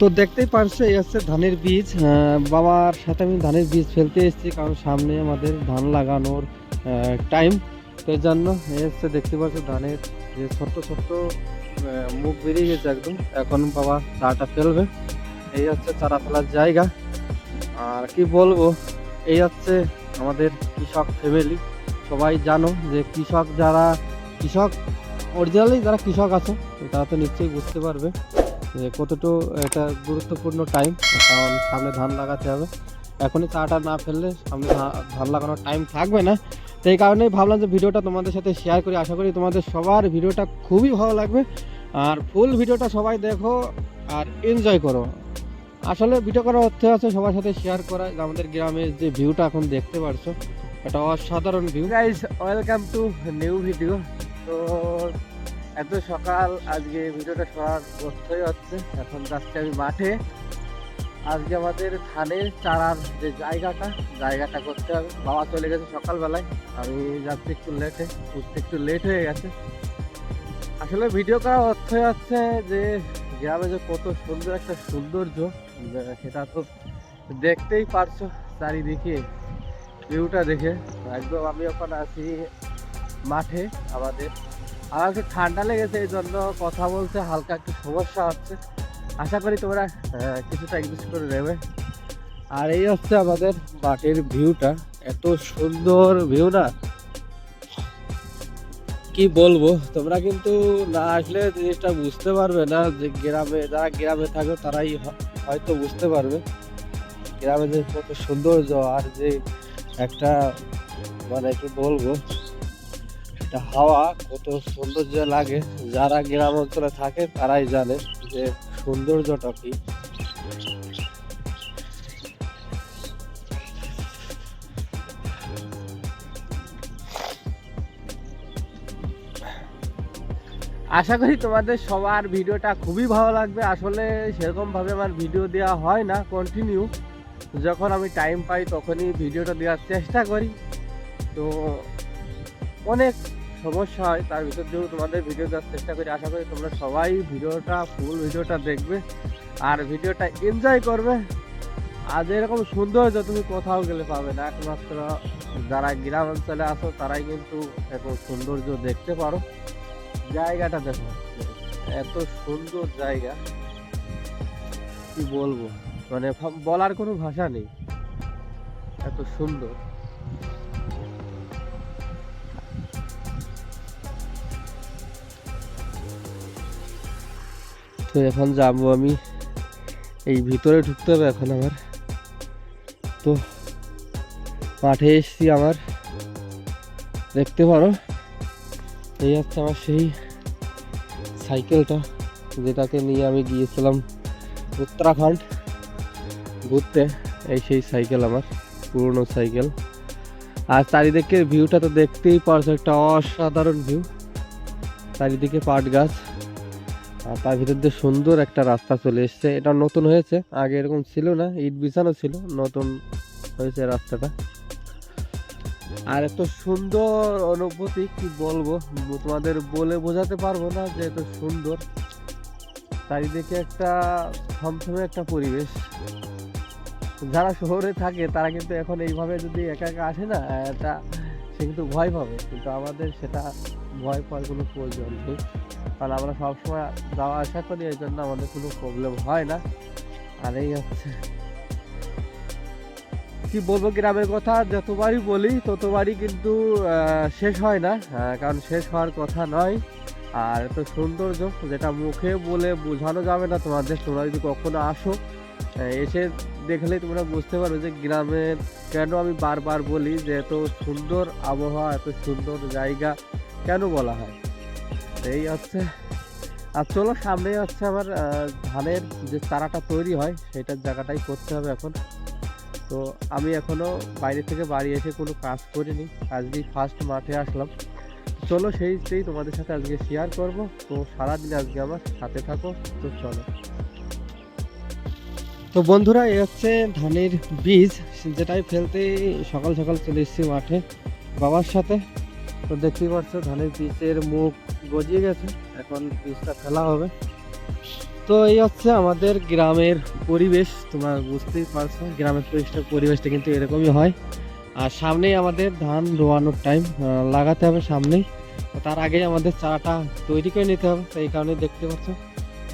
তো দেখতেই পারছ, এই হচ্ছে ধানের বীজ। বাবার সাথে আমি ধানের বীজ ফেলতে এসেছি, কারণ সামনে আমাদের ধান লাগানোর টাইম তো এর জন্য এই হচ্ছে দেখতে পাচ্ছ ধানের যে ছোট্ট ছোট্ট মুখ বেরিয়ে গেছে একদম। এখন বাবা চাটা ফেলবে। এই হচ্ছে চারা ফেলার জায়গা। আর কি বলব, এই হচ্ছে আমাদের কৃষক ফ্যামিলি সবাই জানো যে কৃষক যারা, কৃষক অরিজিনালি যারা কৃষক আছে, তারা তো নিশ্চয়ই বুঝতে পারবে। যে কতটুকু এটা গুরুত্বপূর্ণ টাইম কারণ সামনে ধান লাগাতে হবে। এখনই চাটা না ফেললে সামনে ধান লাগানোর টাইম থাকবে না। তো এই কারণেই ভাবলাম যে ভিডিওটা তোমাদের সাথে শেয়ার করি। আশা করি তোমাদের সবার ভিডিওটা খুবই ভালো লাগবে। আর ফুল ভিডিওটা সবাই দেখো আর এনজয় করো। আসলে ভিডিও করার অর্থ আছে সবার সাথে শেয়ার করা। আমাদের গ্রামের যে ভিউটা এখন দেখতে পারছ এটা অসাধারণ view guys welcome to new video তো এত সকাল, আজকে ভিডিওটা শোনার অর্থই হচ্ছে। এখন যাচ্ছি আমি মাঠে। আজকে আমাদের ধানের চারার যে জায়গাটা জায়গাটা করতে হবে। বাবা চলে গেছে সকালবেলায়। আমি যাচ্ছি একটু লেটে উঠতে একটু লেট হয়ে গেছে। আসলে ভিডিও করার অর্থই হচ্ছে যে, গ্রামে যে কত সুন্দর একটা সৌন্দর্য সেটা তো দেখতেই পারছ চারিদিকে ভিউটা দেখে। একদম আমি ওখানে আছি মাঠে আমাদের। আমার একটু ঠান্ডা লেগেছে, এই জন্য কথা বলতে হালকা একটু সমস্যা হচ্ছে। আশা করি তোমরা কিছুটা অ্যাডজাস্ট করে নেবে। আর এই হচ্ছে আমাদের মাঠের ভিউটা। এত সুন্দর ভিউ না? কি বলব? তোমরা কিন্তু না আসলে জিনিসটা বুঝতে পারবে না যে গ্রামে, যারা গ্রামে থাকো তারাই হয়তো বুঝতে পারবে। গ্রামে যে কত সৌন্দর্য আর যে একটা মানে কি বলব? হাওয়া, কত সৌন্দর্য লাগে। যারা গ্রাম অঞ্চলে থাকে, তারাই জানে যে সৌন্দর্যটা কি। আশা করি তোমাদের সবার ভিডিওটা খুবই ভালো লাগবে। আসলে সেরকম ভাবে আমার ভিডিও দেওয়া হয় না কন্টিনিউ যখন আমি টাইম পাই, তখনই ভিডিওটা দেওয়ার চেষ্টা করি। তো অনেক সমস্যা হয়, তার ভিতর দিয়েও তোমাদের ভিডিও দেওয়ার চেষ্টা করি। আশা করি তোমরা সবাই ভিডিওটা ফুল ভিডিওটা দেখবে আর ভিডিওটা এনজয় করবে। আর এরকম সৌন্দর্য তুমি কোথাও গেলে পাবে না। একমাত্র যারা গ্রাম অঞ্চলে আসো তারাই কিন্তু এত সৌন্দর্য দেখতে পারো। জায়গাটা দেখো, এত সুন্দর জায়গা। কি বলব? মানে বলার কোনো ভাষা নেই। এত সুন্দর। তো এখন যাব আমি। এই ভিতরে ঢুকতে হবে এখন আমার তো মাঠে এসছি আমার। দেখতে পারো? এই হচ্ছে আমার সেই সাইকেলটা যেটাকে নিয়ে আমি গিয়েছিলাম উত্তরাখণ্ড ঘুরতে। এই সেই সাইকেল আমার, পুরনো সাইকেল। আর চারিদিকের ভিউটা তো দেখতেই পারছ, একটা অসাধারণ ভিউ। চারিদিকে পাট গাছ। আর তার ভিতর দিয়ে সুন্দর একটা রাস্তা চলে এসছে। এটা নতুন হয়েছে, আগে এরকম ছিল না, ইট বিছানো ছিল, নতুন হয়েছে রাস্তাটা। আর এত সুন্দর অনুভূতি, কি বলব? তোমাদের বলে বোঝাতে পারব না যে এত সুন্দর। চারিদিকে একটা থমথমে একটা পরিবেশ। যারা শহরে থাকে, তারা কিন্তু এখন এইভাবে যদি একা একা আসে না, এটা সে কিন্তু ভয় পাবে। কিন্তু আমাদের সেটা ভয় পাওয়ার কোনো প্রয়োজন নেই। কারণ আমরা সবসময় যাওয়া আসা করি, এই জন্য আমাদের কোনো প্রবলেম হয় না। আর এই হচ্ছে। কি বলব গ্রামের কথা? যতবারই বলি, ততবারই কিন্তু শেষ হয় না। কারণ শেষ হওয়ার কথা নয়। আর এত সৌন্দর্য, যেটা মুখে বলে বোঝানো যাবে না তোমাদের। তোমরা যদি কখনো আসো এসে দেখলেই তোমরা বুঝতে পারো যে গ্রামের কেন আমি বারবার বলি যে এত সুন্দর আবহাওয়া, এত সুন্দর জায়গা কেন বলা হয়। এই হচ্ছে, আর চলো সামনে হচ্ছে আমার ধানের যে চারাটা তৈরি হয়, সেটার জায়গাটাই করতে হবে এখন। তো আমি এখনও বাইরে থেকে বাড়ি এসে কোনো কাজ করিনি, আজকেই ফার্স্ট মাঠে আসলাম। চলো সেই সেইটাই তোমাদের সাথে আজকে শেয়ার করব। তো সারাদিন আজকে আমার সাথে থাকো, তো চলো। তো বন্ধুরা এই হচ্ছে ধানের বীজ, যেটাই ফেলতে সকাল সকাল চলে এসেছি মাঠে বাবার সাথে। তো দেখতেই পাচ্ছ, ধানের বীজের মুখ গজিয়ে গেছে। এখন বীজটা ফেলা হবে। তো এই হচ্ছে আমাদের গ্রামের পরিবেশ, তোমরা বুঝতেই পারছ। গ্রামের পরিবেশটা পরিবেশটা কিন্তু এরকমই হয়। আর সামনেই আমাদের ধান রোয়ানোর টাইম লাগাতে হবে সামনেই। তার আগেই আমাদের চারাটা তৈরি করে নিতে হবে তো এই কারণে দেখতে পাচ্ছ।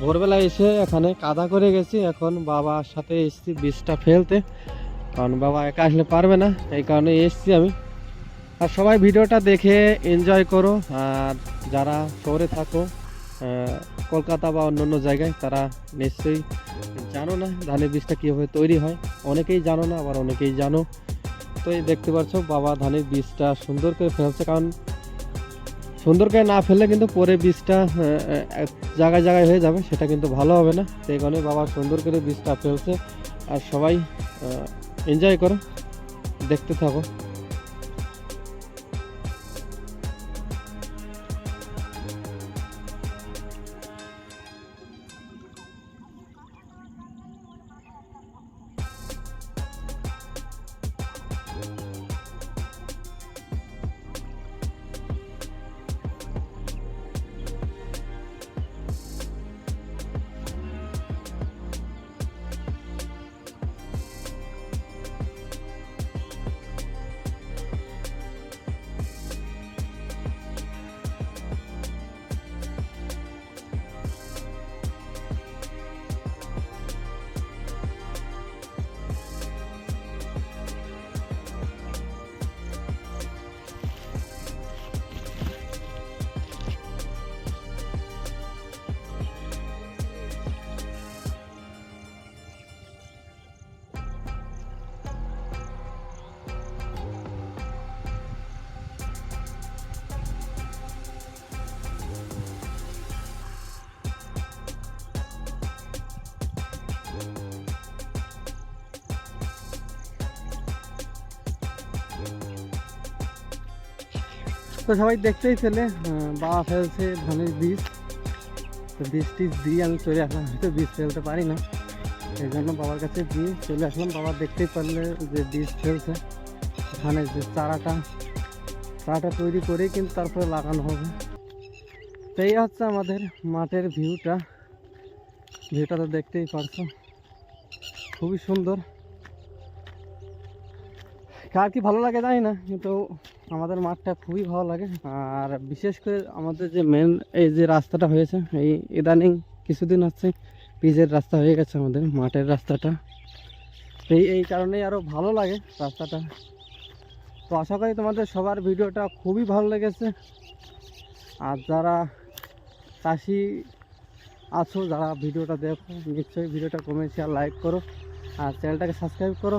ভোরবেলা এসে এখানে কাদা করে গেছি। এখন বাবার সাথে এসেছি বীজটা ফেলতে। কারণ বাবা একা আসলে পারবে না এই কারণে এসেছি আমি। আর সবাই ভিডিওটা দেখে এনজয় করো। আর যারা শহরে থাকো কলকাতা বা অন্যান্য জায়গায়, তারা নিশ্চয়ই জানো না ধানের বীজটা কীভাবে তৈরি হয়। অনেকেই জানো না, আবার অনেকেই জানো। তো এই দেখতে পাচ্ছ, বাবা ধানের বীজটা সুন্দর করে ফেলছে। কারণ সুন্দর করে না ফেললে কিন্তু পরে বীজটা এক জায়গায় জায়গায় হয়ে যাবে, সেটা কিন্তু ভালো হবে না। সেই কারণে বাবা সুন্দর করে বীজটা ফেলছে। আর সবাই এনজয় করো, দেখতে থাকো। তো সবাই দেখতেই আহ, বাবা ফেলছে ধানের বীজ। তো বীজ টিজ দিয়ে আমি চলে আসলাম হয়তো বীজ ফেলতে পারি না। এই জন্য বাবার কাছে দিয়ে চলে আসলাম। বাবা দেখতেই পারলে যে বীজ ফেলছে ধানের যে চারাটা চারাটা তৈরি করেই কিন্তু তারপরে লাগানো হবে। তো এই হচ্ছে আমাদের মাঠের ভিউটা। ভিউটা তো দেখতেই পারছ খুবই সুন্দর। কার কি ভালো লাগে জানি না, কিন্তু আমাদের মাঠটা খুবই ভালো লাগে। আর বিশেষ করে আমাদের যে মেন এই যে রাস্তাটা হয়েছে, এই ইদানিং কিছুদিন হচ্ছে পিচের রাস্তা হয়ে গেছে আমাদের, মাঠের রাস্তাটা। এই এই কারণেই আরও ভালো লাগে রাস্তাটা। তো আশা করি তোমাদের সবার ভিডিওটা খুবই ভালো লেগেছে। আর যারা চাষি আছো, যারা ভিডিওটা দেখো, নিশ্চয়ই ভিডিওটা কমেন্ট শেয়ার লাইক করো। আর চ্যানেলটাকে সাবস্ক্রাইব করো।